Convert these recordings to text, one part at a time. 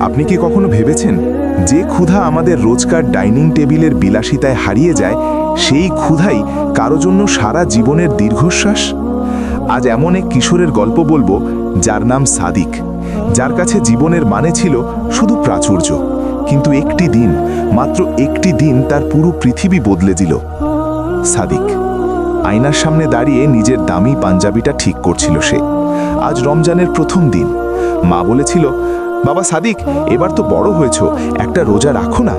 আপনি কি কখনো ভেবেছেন যে ক্ষুধা আমাদের রোজকার ডাইনিং টেবিলের বিলাসিতায় হারিয়ে যায়? সেই ক্ষুধাই কারও জন্য সারা জীবনের দীর্ঘশ্বাস? আজ এমন এক কিশোরের গল্প বলব যার নাম সাদিক। যার কাছে জীবনের মানে ছিল শুধু প্রাচুর্য। কিন্তু একটি দিন, মাত্র একটি দিন তার পুরো পৃথিবী বদলে দিল। সাদিক, আয়নার সামনে দাঁড়িয়ে নিজের দামি পাঞ্জাবিটা ঠিক করছিল সে। আজ রমজানের প্রথম দিন। মা বলেছিল বাবা সাদিক, এবার তো বড় হয়েছ, একটা রোজা রাখো না।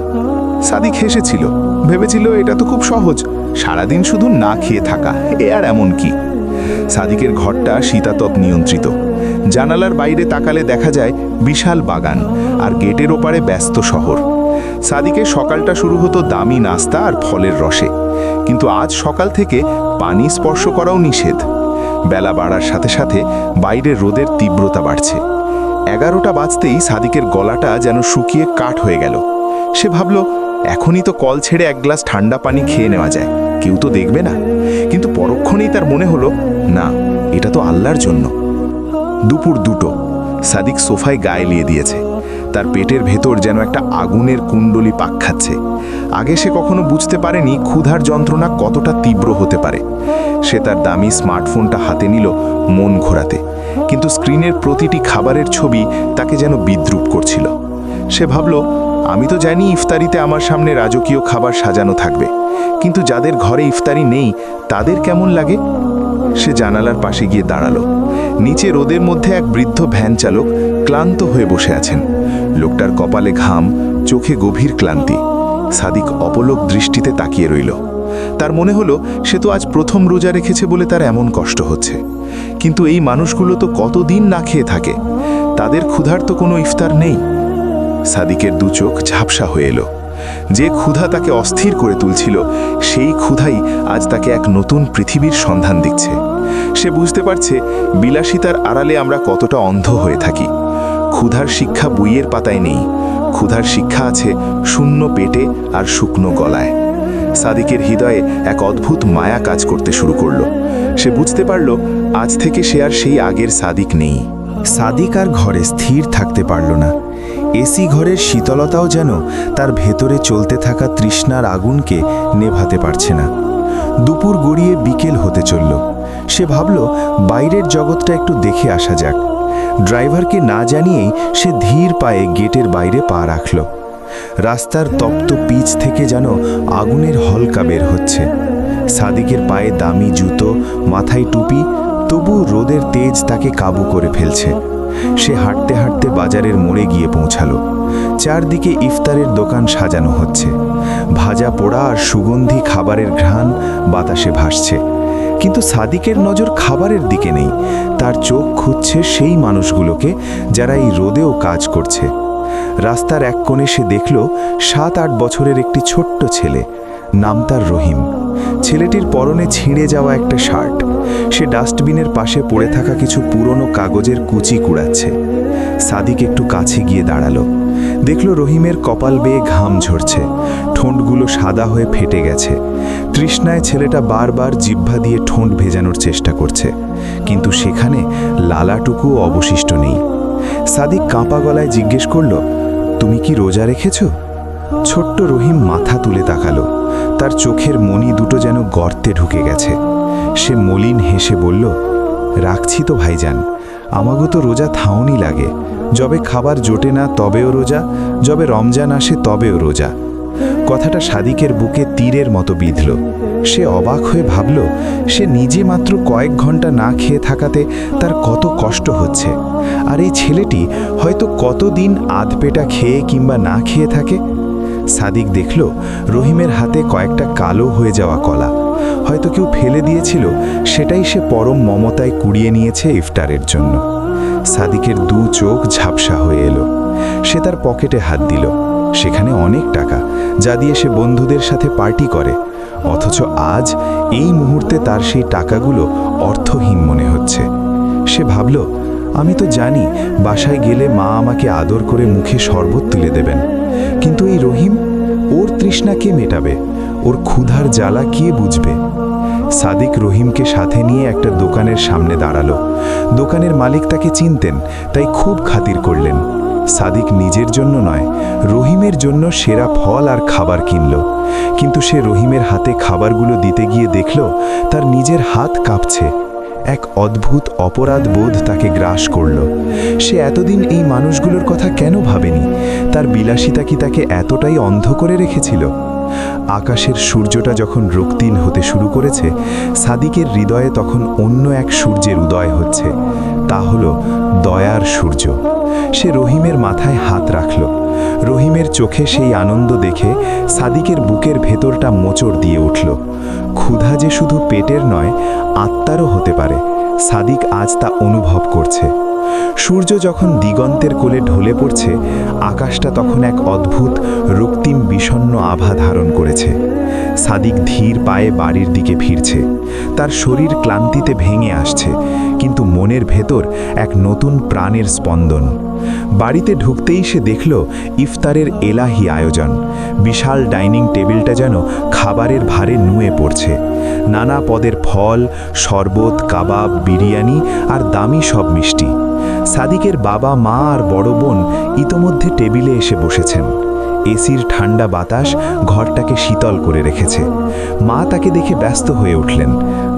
সাদিক হেসেছিল, ভেবেছিল এটা তো খুব সহজ, সারাদিন শুধু না খেয়ে থাকা, এ আর এমন কি? সাদিকের ঘরটা শীতাতপ নিয়ন্ত্রিত, জানালার বাইরে তাকালে দেখা যায় বিশাল বাগান আর গেটের ওপারে ব্যস্ত শহর। সাদিকের সকালটা শুরু হতো দামি নাস্তা আর ফলের রসে, কিন্তু আজ সকাল থেকে পানি স্পর্শ করাও নিষেধ। বেলা বাড়ার সাথে সাথে বাইরের রোদের তীব্রতা বাড়ছে। এগারোটা বাজতেই সাদিকের গলাটা যেন শুকিয়ে কাঠ হয়ে গেল। সে ভাবল, এখনই তো কল ছেড়ে এক গ্লাস ঠান্ডা পানি খেয়ে নেওয়া যায়। কেউ তো দেখবে না। কিন্তু পরক্ষণেই তার মনে হলো, না, এটা তো আল্লাহর জন্য। দুপুর দুটো, সাদিক সোফায় গায়ে নিয়ে দিয়েছে। তার পেটের ভেতর যেন একটা আগুনের কুণ্ডলি পাক খাচ্ছে। আগে সে কখনো বুঝতে পারেনি ক্ষুধার যন্ত্রণা কতটা তীব্র হতে পারে। সে তার দামি স্মার্টফোনটা হাতে নিল মন ঘোরাতে। কিন্তু স্ক্রিনের প্রতিটি খাবারের ছবি তাকে যেন বিদ্রুপ করছিল। সে ভাবল, আমি তো জানি ইফতারিতে আমার সামনে রাজকীয় খাবার সাজানো থাকবে। কিন্তু যাদের ঘরে ইফতারি নেই, তাদের কেমন লাগে? সে জানালার পাশে গিয়ে দাঁড়াল। নিচে রোদের মধ্যে এক বৃদ্ধ ভ্যান চালক ক্লান্ত হয়ে বসে আছেন। লোকটার কপালে ঘাম, চোখে গভীর ক্লান্তি। সাদিক অপলক দৃষ্টিতে তাকিয়ে রইল। তার মনে হলো, সে তো আজ প্রথম রোজা রেখেছে বলে তার এমন কষ্ট হচ্ছে। কিন্তু এই মানুষগুলো তো কতদিন না খেয়ে থাকে। তাদের ক্ষুধার তো কোনো ইফতার নেই। সাদিকের দু চোখ ঝাপসা হয়ে এলো। যে ক্ষুধা তাকে অস্থির করে তুলছিল, সেই ক্ষুধাই আজ তাকে এক নতুন পৃথিবীর সন্ধান দিচ্ছে। সে বুঝতে পারছে, বিলাসিতার আড়ালে আমরা কতটা অন্ধ হয়ে থাকি। ক্ষুধার শিক্ষা বইয়ের পাতায় নেই। ক্ষুধার শিক্ষা আছে শূন্য পেটে আর শুকনো গলায়। সাদিকের হৃদয়ে এক অদ্ভুত মায়া কাজ করতে শুরু করল। সে বুঝতে পারল, আজ থেকে সে আর সেই আগের সাদিক নেই। সাদিক আর ঘরে স্থির থাকতে পারল না। এসি ঘরের শীতলতাও যেন তার ভেতরে চলতে থাকা তৃষ্ণার আগুনকে নেভাতে পারছে না। দুপুর গড়িয়ে বিকেল হতে চলল। সে ভাবল, বাইরের জগৎটা একটু দেখে আসা যাক। ড্রাইভারকে না জানিয়েই সে ধীর পায়ে গেটের বাইরে পা রাখল। রাস্তার তপ্ত পিচ থেকে যেন আগুনের হলকা বের হচ্ছে। সাদিকের পায়ে দামি জুতো, মাথায় টুপি, তবু রোদের তেজ তাকে কাবু করে ফেলছে। সে হাঁটতে হাঁটতে বাজারের মোড়ে গিয়ে পৌঁছালো। চারদিকে ইফতারের দোকান সাজানো হচ্ছে। ভাজা পোড়া আর সুগন্ধি খাবারের ঘ্রাণ বাতাসে ভাসছে। কিন্তু সাদিকের নজর খাবারের দিকে নেই। তার চোখ খুঁজছে সেই মানুষগুলোকে যারা এই রোদেও কাজ করছে। রাস্তার এক কোণে সে দেখল সাত আট বছরের একটি ছোট্ট ছেলে। নাম তার রহিম। ছেলেটির পরনে ছিঁড়ে যাওয়া একটা শার্ট। সে ডাস্টবিনের পাশে পড়ে থাকা কিছু পুরনো কাগজের কুচি কুড়াচ্ছে। সাদিক একটু কাছে গিয়ে দাঁড়াল। দেখল রহিমের কপাল বেয়ে ঘাম ঝরছে। ঠোঁটগুলো সাদা হয়ে ফেটে গেছে। তৃষ্ণায় ছেলেটা বারবার জিহ্বা দিয়ে ঠোঁট ভেজানোর চেষ্টা করছে। কিন্তু সেখানে লালাটুকু অবশিষ্ট নেই। সাদিক কাঁপা গলায় জিজ্ঞেস করল, তুমি কি রোজা রেখেছ? ছোট্ট রহিম মাথা তুলে তাকালো। তার চোখের মণি দুটো যেন গর্তে ঢুকে গেছে। সে মলিন হেসে বলল, রাখছি তো ভাইজান, আমাগো তো রোজা থাউনি লাগে। যবে খাবার জোটে না তবেও রোজা, যবে রমজান আসে তবেও রোজা। কথাটা সাদিকের বুকে তীরের মতো বিঁধল। সে অবাক হয়ে ভাবল, সে নিজে মাত্র কয়েক ঘণ্টা না খেয়ে থাকাতে তার কত কষ্ট হচ্ছে। আর এই ছেলেটি হয়তো কতদিন আধপেটা খেয়ে কিংবা না খেয়ে থাকে? সাদিক দেখল, রহিমের হাতে কয়েকটা কালো হয়ে যাওয়া কলা। হয়তো কেউ ফেলে দিয়েছিল, সেটাই সে পরম মমতায় কুড়িয়ে নিয়েছে ইফতারের জন্য। সাদিকের দু চোখ ঝাপসা হয়ে এলো। সে তার পকেটে হাত দিল। সেখানে অনেক টাকা, যা দিয়ে সে বন্ধুদের সাথে পার্টি করে। অথচ আজ এই মুহূর্তে তার সেই টাকাগুলো অর্থহীন মনে হচ্ছে। সে ভাবল, আমি তো জানি বাসায় গেলে মা আমাকে আদর করে মুখে শরবত তুলে দেবেন। কিন্তু এই রহিম, ওর তৃষ্ণা কে মেটাবে? ওর ক্ষুধার জ্বালা কে বুঝবে? সাদিক রহিমকে সাথে নিয়ে একটা দোকানের সামনে দাঁড়াল। দোকানের মালিক তাকে চিনতেন, তাই খুব খাতির করলেন। সাদিক নিজের জন্য নয়, রহিমের জন্য সেরা ফল আর খাবার কিনল। কিন্তু সে রহিমের হাতে খাবারগুলো দিতে গিয়ে দেখল, তার নিজের হাত কাঁপছে। এক অদ্ভুত অপরাধ বোধ তাকে গ্রাস করল। সে এতদিন এই মানুষগুলোর কথা কেন ভাবেনি? তার বিলাসিতা কি তাকে এতটাই অন্ধ করে রেখেছিল? আকাশের সূর্যটা যখন রক্তিন হতে শুরু করেছে, সাদিকের হৃদয়ে তখন অন্য এক সূর্যের উদয় হচ্ছে। তা হল দয়ার সূর্য। সে রহিমের মাথায় হাত রাখল। রহিমের চোখে সেই আনন্দ দেখে সাদিকের বুকের ভেতরটা মোচড় দিয়ে উঠল। ক্ষুধা যে শুধু পেটের নয়, আত্মারও হতে পারে। সাদিক আজ তা অনুভব করছে। সূর্য যখন দিগন্তের কোলে ঢলে পড়ছে, আকাশটা তখন এক অদ্ভুত, রক্তিম, বিষণ্ণ আভা ধারণ করেছে। সাদিক ধীর পায়ে বাড়ির দিকে ফিরছে। তার শরীর ক্লান্তিতে ভেঙে আসছে। কিন্তু মনের ভেতর এক নতুন প্রাণের স্পন্দন। বাড়িতে ঢুকতেই সে দেখল ইফতারের এলাহি আয়োজন। বিশাল ডাইনিং টেবিলটা যেন খাবারের ভারে নুয়ে পড়ছে। নানা পদের ফল, শরবত, কাবাব, বিরিয়ানি আর দামি সব মিষ্টি। সাদিকের বাবা মা আর বড় বোন ইতোমধ্যে টেবিলে এসে বসেছেন। এসির ঠান্ডা বাতাস ঘরটাকে শীতল করে রেখেছে। মা তাকে দেখে ব্যস্ত হয়ে উঠলেন।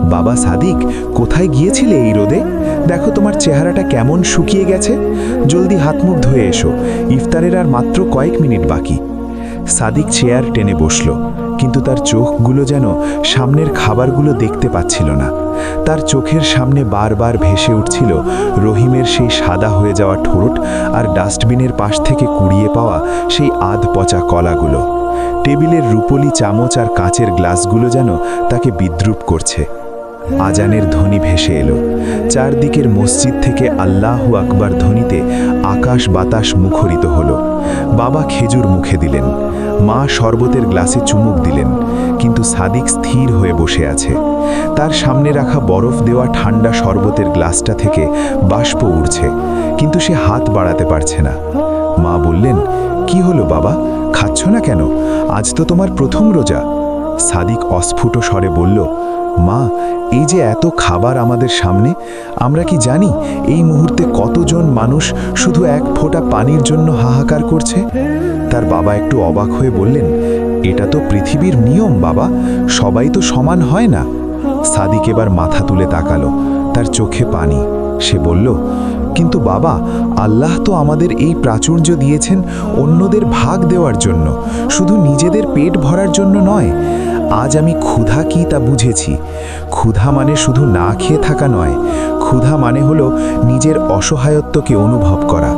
বাবা সাদিক, কোথায় গিয়েছিলে এই রোদে? দেখো তোমার চেহারাটা কেমন শুকিয়ে গেছে। জলদি হাত মুখ ধুয়ে এসো। ইফতারের আর মাত্র কয়েক মিনিট বাকি। সাদিক চেয়ার টেনে বসল। কিন্তু তার চোখগুলো যেন সামনের খাবারগুলো দেখতে পাচ্ছিল না। তার চোখের সামনে বারবার ভেসে উঠছিল রহিমের সেই সাদা হয়ে যাওয়া ঠোঁট আর ডাস্টবিনের পাশ থেকে কুড়িয়ে পাওয়া সেই আধ পচা কলাগুলো। টেবিলের রুপলি চামচ আর কাঁচের গ্লাসগুলো যেন তাকে বিদ্রুপ করছে। আজানের ধ্বনি ভেসে এলো। চারদিকের মসজিদ থেকে আল্লাহু আকবার ধ্বনিতে আকাশ বাতাস মুখরিত হলো। বাবা খেজুর মুখে দিলেন, মা শরবতের গ্লাসে চুমুক দিলেন, কিন্তু সাদিক স্থির হয়ে বসে আছে। তার সামনে রাখা বরফ দেওয়া ঠান্ডা শরবতের গ্লাসটা থেকে বাষ্প উড়ছে, কিন্তু সে হাত বাড়াতে পারছে না। মা বললেন, কি হলো বাবা? খাচ্ছ না কেন? আজ তো তোমার প্রথম রোজা। সাদিক অস্ফুট স্বরে বলল মা, এই যে এত খাবার আমাদের সামনে, আমরা কি জানি এই মুহূর্তে কতজন মানুষ শুধু এক ফোঁটা পানির জন্য হাহাকার করছে? তার বাবা একটু অবাক হয়ে বললেন, এটা তো পৃথিবীর নিয়ম বাবা, সবাই তো সমান হয় না। সাদিক এবার মাথা তুলে তাকালো, তার চোখে পানি। সে বলল, কিন্তু বাবা, আল্লাহ তো আমাদের এই প্রাচুর্য দিয়েছেন অন্যদের ভাগ দেওয়ার জন্য, শুধু নিজেদের পেট ভরার জন্য নয়। আজ আমি ক্ষুধা কি তা বুঝেছি। ক্ষুধা মানে শুধু না খেয়ে থাকা নয়, ক্ষুধা মানে হলো নিজের অসহায়ত্বকে অনুভব করা।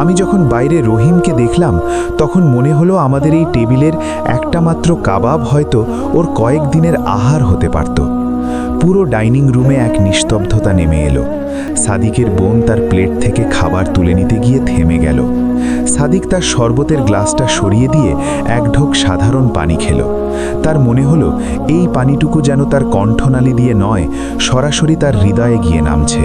আমি যখন বাইরে রহিমকে দেখলাম, তখন মনে হলো আমাদের এই টেবিলের একটা মাত্র কাবাব হয়তো ওর কয়েক দিনের আহার হতে পারত। পুরো ডাইনিং রুমে এক নিস্তব্ধতা নেমে এলো। সাদিকের বোন তার প্লেট থেকে খাবার তুলে নিতে গিয়ে থেমে গেল। সাদিক তার শরবতের গ্লাসটা সরিয়ে দিয়ে এক ঢোক সাধারণ পানি খেল। তার মনে হলো, এই পানিটুকু যেন তার কণ্ঠনালী দিয়ে নয়, সরাসরি তার হৃদয়ে গিয়ে নামছে।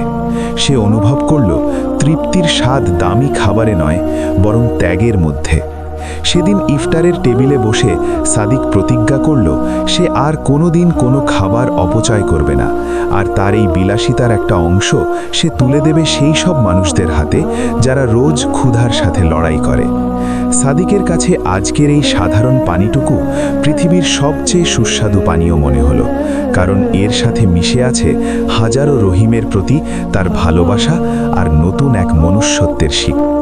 সে অনুভব করল, তৃপ্তির স্বাদ দামি খাবারে নয়, বরং ত্যাগের মধ্যে। সেদিন ইফতারের টেবিলে বসে সাদিক প্রতিজ্ঞা করল, সে আর কোনো দিন কোনো খাবার অপচয় করবে না। আর তার এই বিলাসিতার একটা অংশ সে তুলে দেবে সেই সব মানুষদের হাতে যারা রোজ ক্ষুধার সাথে লড়াই করে। সাদিকের কাছে আজকের এই সাধারণ পানিটুকু পৃথিবীর সবচেয়ে সুস্বাদু পানীয় মনে হলো, কারণ এর সাথে মিশে আছে হাজারো রহিমের প্রতি তার ভালোবাসা আর নতুন এক মনুষ্যত্বের শিক্ষা